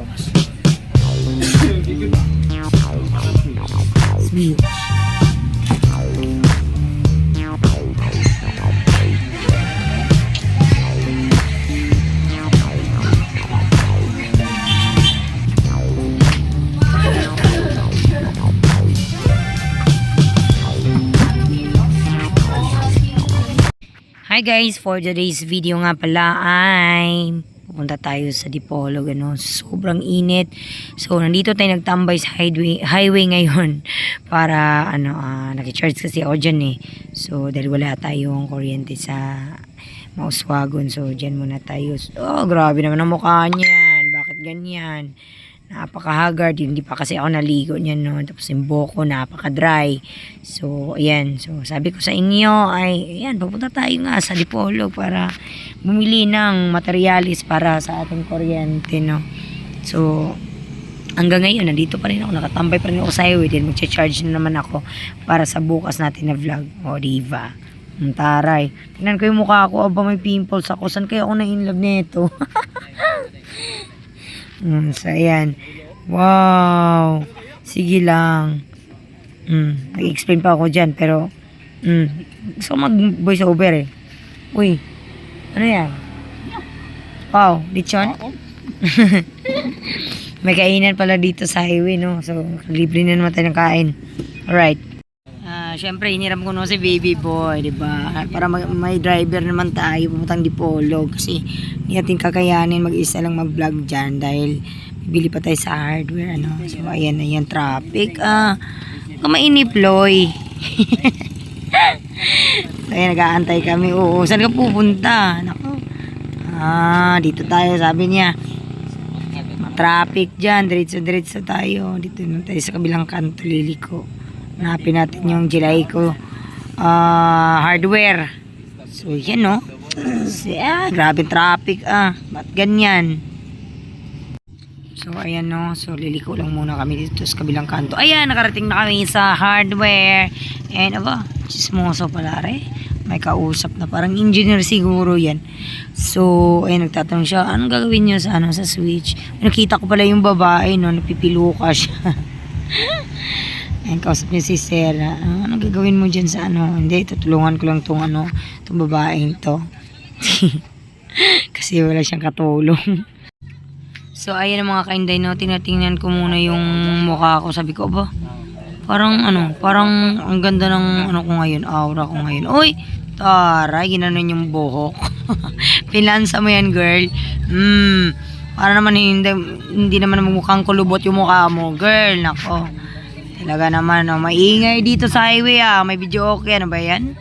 box. Hi guys, for today's video nga pala ay pupunta tayo sa Dipolog ano, sobrang init. So nandito tayo nagtambay sa highway, highway ngayon para ano, uh, nag-charge kasi ako dyan eh. So dahil wala tayong kuryente sa Mauswagon, so dyan muna tayo. Oh, grabe naman ang mukha niyan. Bakit ganyan? Napaka-haggard, hindi pa kasi ako naligo niyan no. Tapos yung buhok ko napaka-dry. So, ayan. So, sabi ko sa inyo ay, ayan, pupunta tayo nga sa Dipolo para bumili ng materialis para sa ating kuryente, no. So, hanggang ngayon, nandito pa rin ako, nakatambay pa rin ako sa highway, then magcha-charge na naman ako para sa bukas natin na vlog. O, diva. Ang taray. Tingnan ko yung mukha ko, aba may pimples ako. Saan kaya ako na-inlove nito? Mm, so, ayan. Wow. Sige lang. Mm, nag-explain pa ako dyan, pero, mm, gusto mag-voice over eh. Uy, ano yan? Wow, lechon? May kainan pala dito sa highway, no? So, libre na naman tayo ng kain. Alright. Syempre, iniram ko no si baby boy, di ba? Para may driver naman tayo, pumutang dipolo. Kasi, hindi natin kakayanin mag-isa lang mag-vlog dyan dahil bibili pa tayo sa hardware, ano. So, ayan na yan, traffic. Ah, kumainip, Loy. ayan, nag-aantay kami. Oo, saan ka pupunta? Nako. Ah, dito tayo, sabi niya. Traffic dyan, diretso-diretso tayo. Dito na tayo sa kabilang kanto, liliko. Hanapin natin yung July ko ah, hardware. So, yan no. So, ah, grabe traffic ah. Ba't ganyan? So, ayan no. So, liliko lang muna kami dito sa kabilang kanto. Ayan, nakarating na kami sa hardware. And, aba, chismoso pala re. May kausap na. Parang engineer siguro yan. So, ayun, nagtatanong siya, anong gagawin niyo sa, ano, sa switch? Nakita ko pala yung babae, no, napipiluka siya. Ayun, kausap niya si Sarah. "Ah, anong gagawin mo dyan sa ano? Hindi, tutulungan ko lang tong ano, tong babaeng to. Kasi wala siyang katulong. so, ayun ang mga kainday, no, tinatingnan ko muna yung mukha ko. Sabi ko, ba, parang ano, parang ang ganda ng ano ko ngayon, aura ko ngayon. Uy, taray, ginanon yung buhok. Pinansa mo yan, girl. Hmm, para naman hindi, hindi naman mukhang kulubot yung mukha mo, girl. Nako. Talaga naman, no, maingay dito sa highway, ah. May video okay, ano ba yan?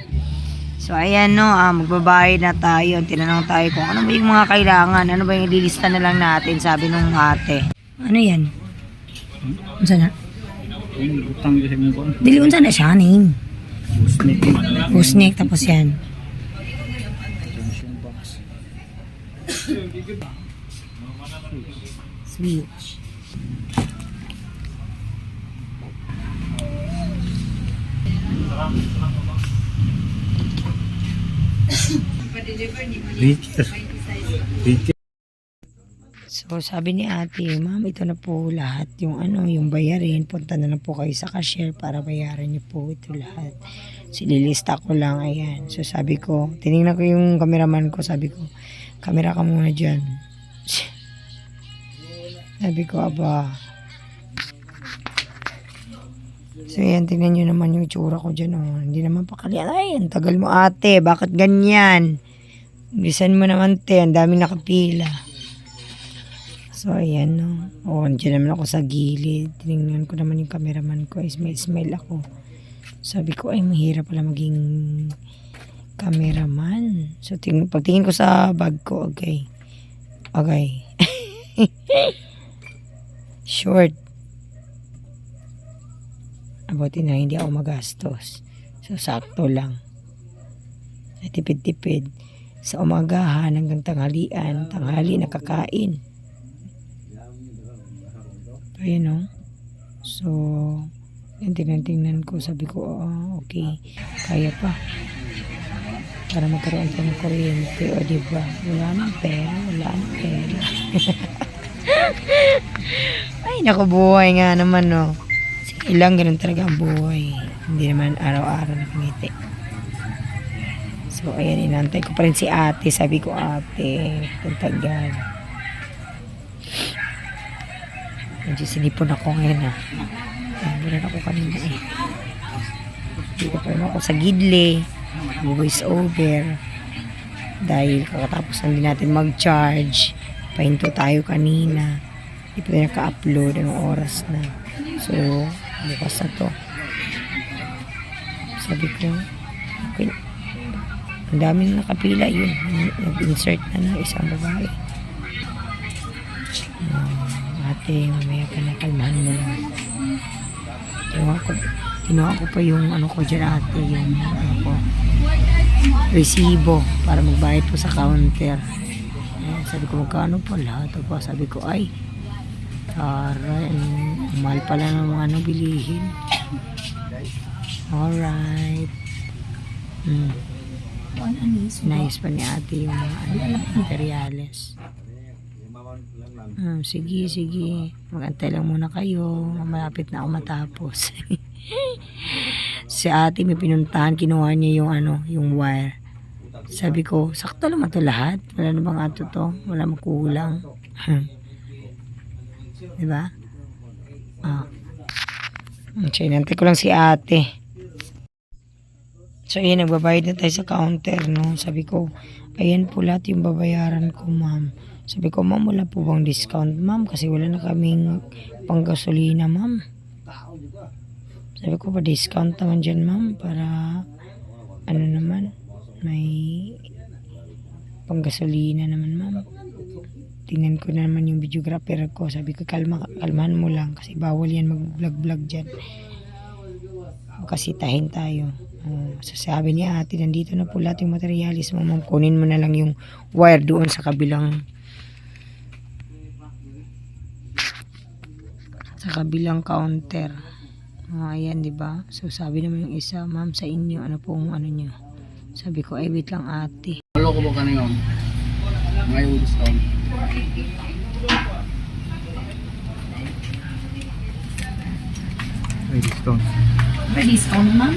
So, ayan, no, ah, magbabayad na tayo. Tinanong tayo kung ano ba yung mga kailangan. Ano ba yung ililista na lang natin, sabi nung ate. Ano yan? Unsa na? Dili unsa na siya, name? Snake. Pusnik, tapos yan. Switch. So, sabi ni ate, ma'am, ito na po lahat. Yung ano, yung bayarin, punta na lang po kayo sa cashier para bayaran niyo po ito lahat. Sililista ko lang, ayan. So, sabi ko, tinignan ko yung cameraman ko, sabi ko, camera ka muna dyan. sabi ko, aba. So, yan, tingnan nyo naman yung tsura ko dyan, oh. Hindi naman pakalian. Ay, ang tagal mo, ate. Bakit ganyan? Bisan mo naman, te. Ang daming nakapila. So, ayan, no. Oh, andyan naman ako sa gilid. Tinignan ko naman yung cameraman ko. Smile-smile ako. Sabi ko, ay, mahirap pala maging cameraman. So, ting pagtingin ko sa bag ko, okay. Okay. Short. Abuti na hindi ako magastos. So, sakto lang. At tipid-tipid. Sa umagahan hanggang tanghalian, tanghali nakakain. Ayun o. So, yan tingnan ko. Sabi ko, oh, okay. Kaya pa. Para magkaroon pa ng kuryente. O, diba? Wala nang pera. Wala nang pera. Ay, naku, buhay nga naman, no. Sige lang, ganun talaga ang buhay. Hindi naman araw-araw nakangiti. So, ayan, inantay ko pa rin si ate. Sabi ko, ate, kung tagal. Medyo sinipon ako ngayon, ah. Nabulan ako kanina, eh. Dito pa rin ako sa gidle. Voice over. Dahil kakatapos lang din natin mag-charge. Pahinto tayo kanina. Hindi pa tayo naka-upload. Anong oras na. So, bukas na to. Sabi ko, okay. Ang dami na nakapila yun. Nag-insert na ng isang babae. Ah, ate, mamaya ka na kalmahan mo lang. Kinuha ko, kinuha ko pa yung ano ko dyan ate, yung ano ko, resibo para magbayad po sa counter. Ayan, sabi ko, magkano po lahat? Sabi ko, ay, aray, ang mahal pala ng mga ano bilihin. Alright. Hmm. Nice pa ni ate yung ano, materials. Hmm, sige, sige. Magantay lang muna kayo. Malapit na ako matapos. si ate may pinuntahan, kinuha niya yung ano, yung wire. Sabi ko, sakto naman to lahat. Wala na bang ato to? Wala makulang. diba? Ah. So, inantay ko lang si ate. So, ayan, nagbabayad na tayo sa counter, no? Sabi ko, ayan po lahat yung babayaran ko, ma'am. Sabi ko, ma'am, wala po bang discount, ma'am? Kasi wala na kaming panggasolina, ma'am. Sabi ko, pa discount naman dyan, ma'am, para, ano naman, may panggasolina naman, ma'am. Tingnan ko na naman yung videographer ko. Sabi ko, kalma, kalmahan mo lang kasi bawal yan mag-vlog-vlog dyan. Kasi tahin tayo. Oh, so sabi ni ate, nandito na po lahat yung materialis mo. Ma'am, kunin mo na lang yung wire doon sa kabilang sa kabilang counter. Oh, ayan, di ba? So sabi naman yung isa, ma'am, sa inyo, ano pong ano nyo? Sabi ko, ay wait lang ate. Wala ko ba kanina? May discount. May discount. May discount, ma'am?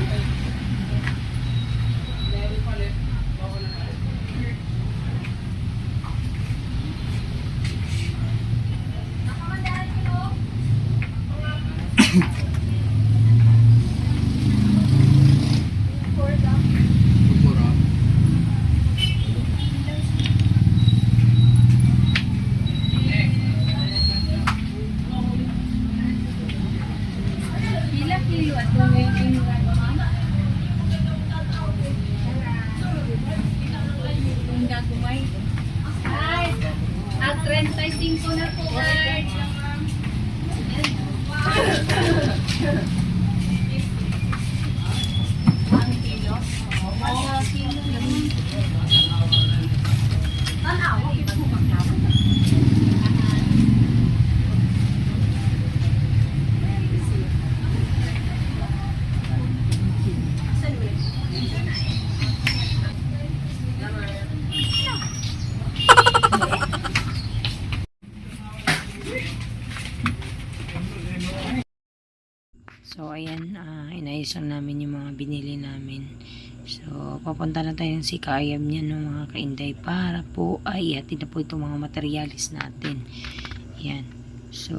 Mura. Pila kilo at gawin Kung gagawin. Ay, at 35 na po, Art. Ang kilo? Oo, kilo yun. Tanawa, iba mo magkakaroon. So, ayan, uh, inayos lang namin yung mga binili namin. So, papunta na tayo ng sikayam niya ng mga kainday para po ay hatid na po itong mga materialis natin. Ayan. So,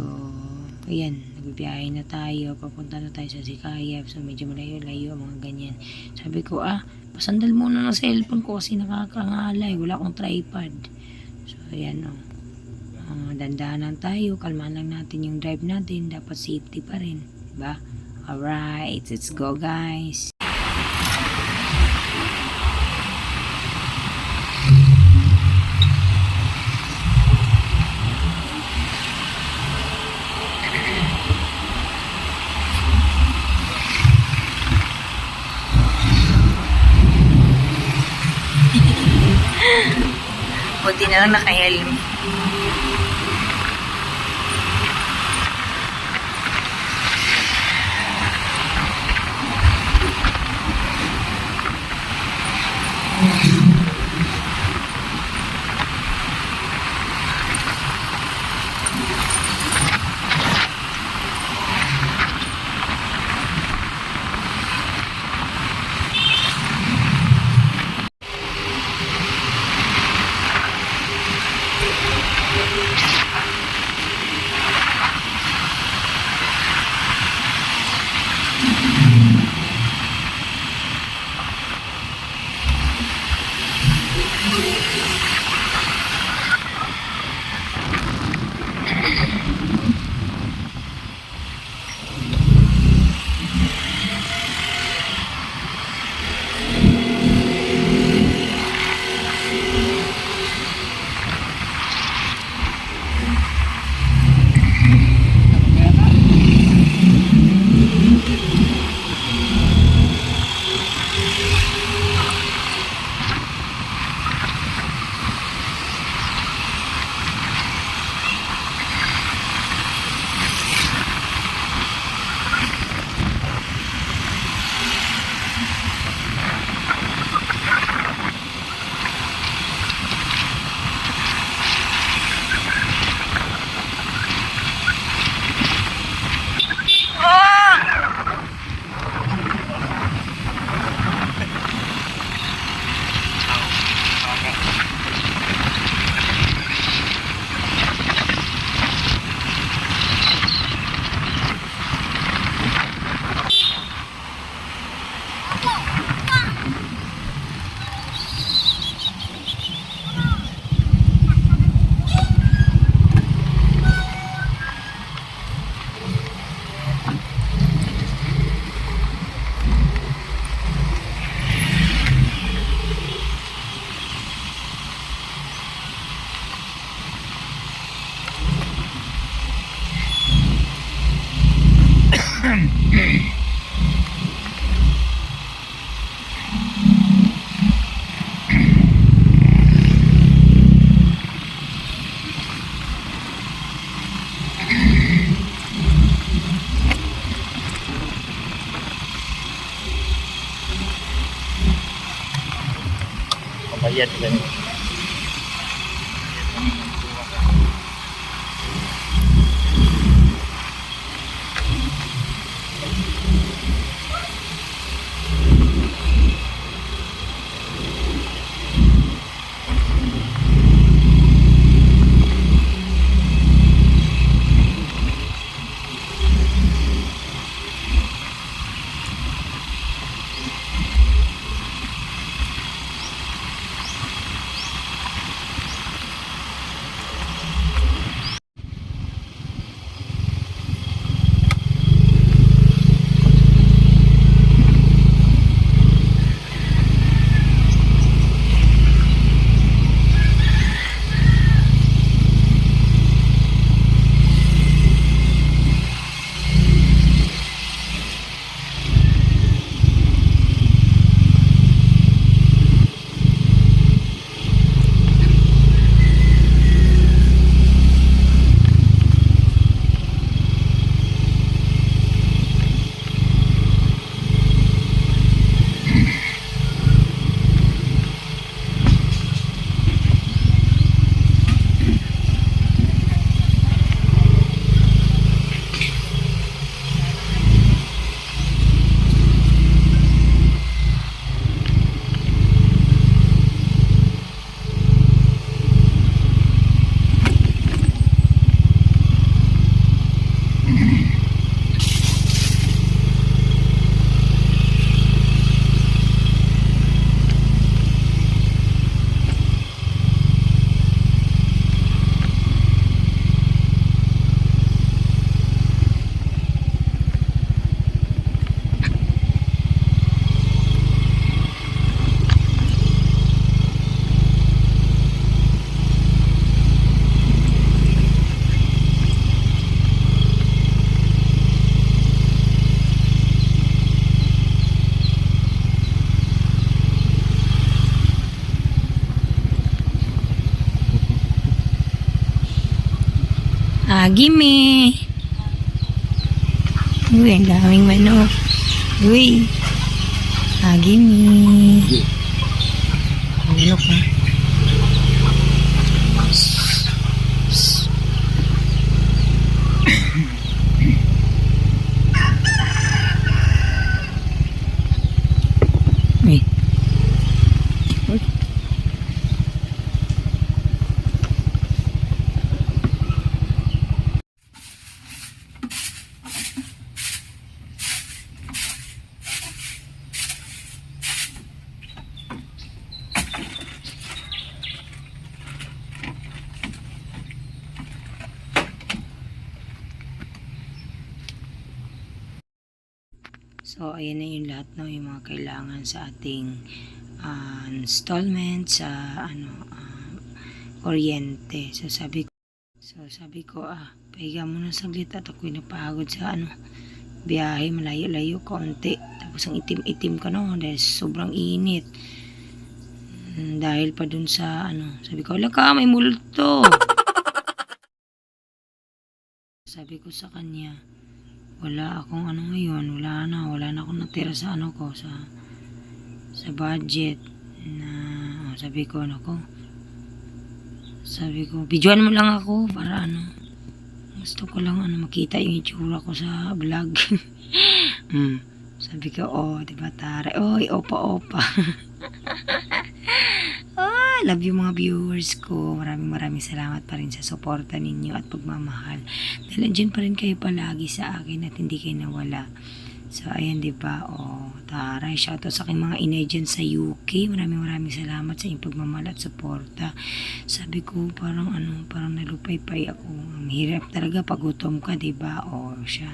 ayan, nagbibiyahe na tayo. Papunta na tayo sa sikayam. So, medyo malayo-layo, mga ganyan. Sabi ko, ah, pasandal muna ng cellphone ko kasi nakakangalay. Wala akong tripod. So, ayan, oh. Ah, dandanan tayo, kalmahan lang natin yung drive natin, dapat safety pa rin, diba? Alright, let's go guys. Buti na lang naka-helm. Hum, hum. Ah, gimme. Uy, ang daming manok. Uy. Ah, gimme. Manok ha. Uy. Uy. So, ayan na yung lahat no, yung mga kailangan sa ating ah, installment sa ano ah, kuryente. So, sabi ko, so, sabi ko, ah, pahiga muna saglit at ako'y napagod sa ano, biyahe, malayo-layo, kaunti. Tapos ang itim-itim ko no, dahil sobrang init. Mm, dahil pa dun sa ano, sabi ko, wala ka, may multo. sabi ko sa kanya, wala akong ano ngayon, wala na, wala na akong natira sa ano ko, sa sa budget na oh, sabi ko ano ko sabi ko videoan mo lang ako para ano gusto ko lang ano makita yung itsura ko sa vlog mm. sabi ko oh diba tara oy opa opa love you mga viewers ko maraming maraming salamat pa rin sa suporta ninyo at pagmamahal dahil andyan pa rin kayo palagi sa akin at hindi kayo nawala So, ayan, di ba? O, taray. Shoutout sa aking mga inay dyan sa UK. Maraming maraming salamat sa inyong pagmamahal at suporta. Sabi ko, parang ano, parang nalupay-pay ako. Ang hirap talaga pag gutom ka, di ba? O, siya.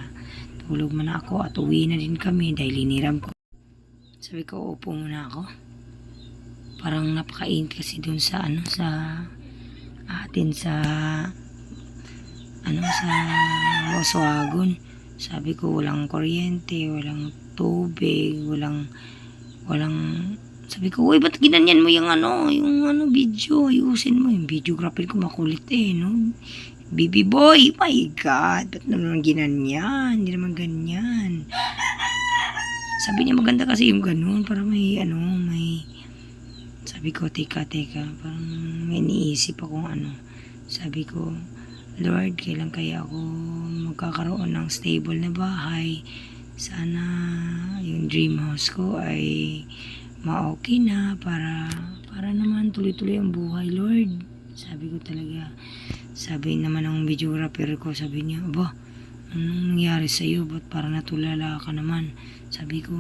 Tulog man ako at uwi na din kami dahil liniram ko. Sabi ko, upo muna ako. Parang napakainit kasi dun sa, ano, sa atin sa ano sa Roswagon. Sabi ko, walang kuryente, walang tubig, walang, walang, sabi ko, uy, ba't ginanyan mo yung ano, yung ano, video, ayusin mo, yung videographer ko makulit eh, no? Baby boy, my God, ba't naman ginanyan? Hindi naman ganyan. Sabi niya maganda kasi yung ganun, para may, ano, may, sabi ko, teka, teka, parang may iniisip akong ano. Sabi ko, Lord, kailan kaya ako magkakaroon ng stable na bahay? Sana yung dream house ko ay ma-okay na para para naman tuloy-tuloy ang buhay, Lord. Sabi ko talaga. Sabi naman ng videographer ko, sabi niya, Aba, anong nangyari sa'yo? Ba't para natulala ka naman? Sabi ko,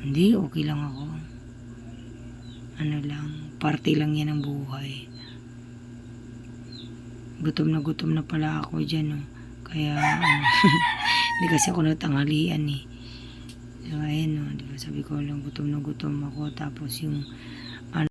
hindi, okay lang ako. Ano lang, parte lang yan ng buhay. Gutom na gutom na pala ako dyan, no. Kaya, ano, hindi kasi ako natanghalian, eh. So, ayun, no, di ba, sabi ko lang, gutom na gutom ako. Tapos yung,